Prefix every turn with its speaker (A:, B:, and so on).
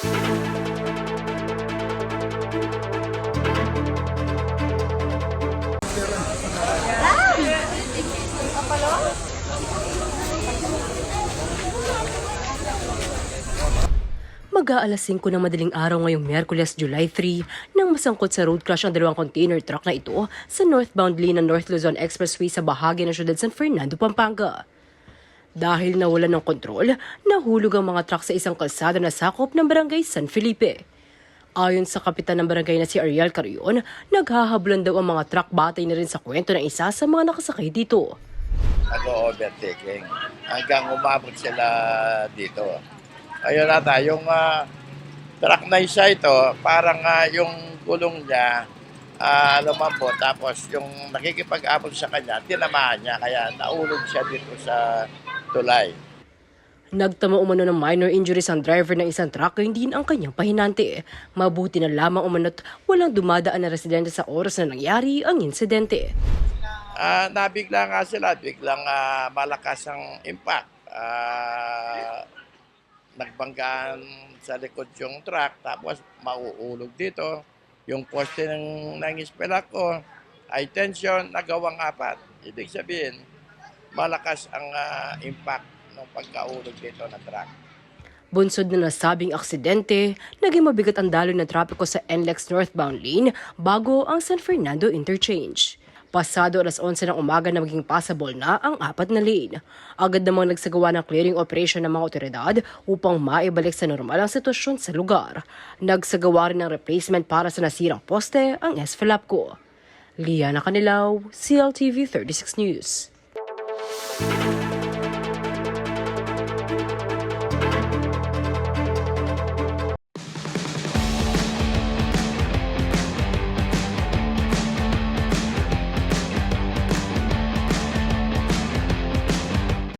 A: Mag-aalas 5 ng madaling araw ngayong Miyerkules, July 3, nang masangkot sa road crash ang dalawang container truck na ito sa northbound lane ng North Luzon Expressway sa bahagi ng siyudad San Fernando, Pampanga. Dahil nawalan ng kontrol, nahulog ang mga truck sa isang kalsada na sakop ng barangay San Felipe. Ayon sa kapitan ng barangay na si Ariel Carrion, naghahablan daw ang mga truck batay na rin sa kwento ng isa sa mga nakasakay dito.
B: nag-overtaking hanggang umabot sila dito. Ayun nata, yung ah, truck na isa ito, parang ah, yung gulong niya, uh, lumambot, tapos yung nakikipag-abot sa kanya, tinamaan niya, kaya naulog siya dito sa tulay.
A: Nagtama umano ng minor injuries ang driver ng isang truck hindi ang kanyang pahinante. Mabuti na lamang umano't walang dumadaan na residente sa oras na nangyari ang insidente.
B: Ah, nabigla nga sila, biglang ah, malakas ang impact. Ah, nagbanggaan sa likod yung truck, tapos mauulog dito. Yung poste ng, ng ispela ko, ay tension, nagawang apat. Ibig sabihin, malakas ang ah, impact ng pagkaulog dito ng truck.
A: Bunsod na nasabing aksidente, naging mabigat ang daloy ng trapiko sa NLEX northbound lane bago ang San Fernando Interchange. Pasado alas 11 ng umaga na maging passable na ang apat na lane. Agad namang nagsagawa ng clearing operation ng mga otoridad upang maibalik sa normal ang sitwasyon sa lugar. Nagsagawa rin ng replacement para sa nasirang poste ang SFLAPCO. Liana Canilaw, CLTV 36 News.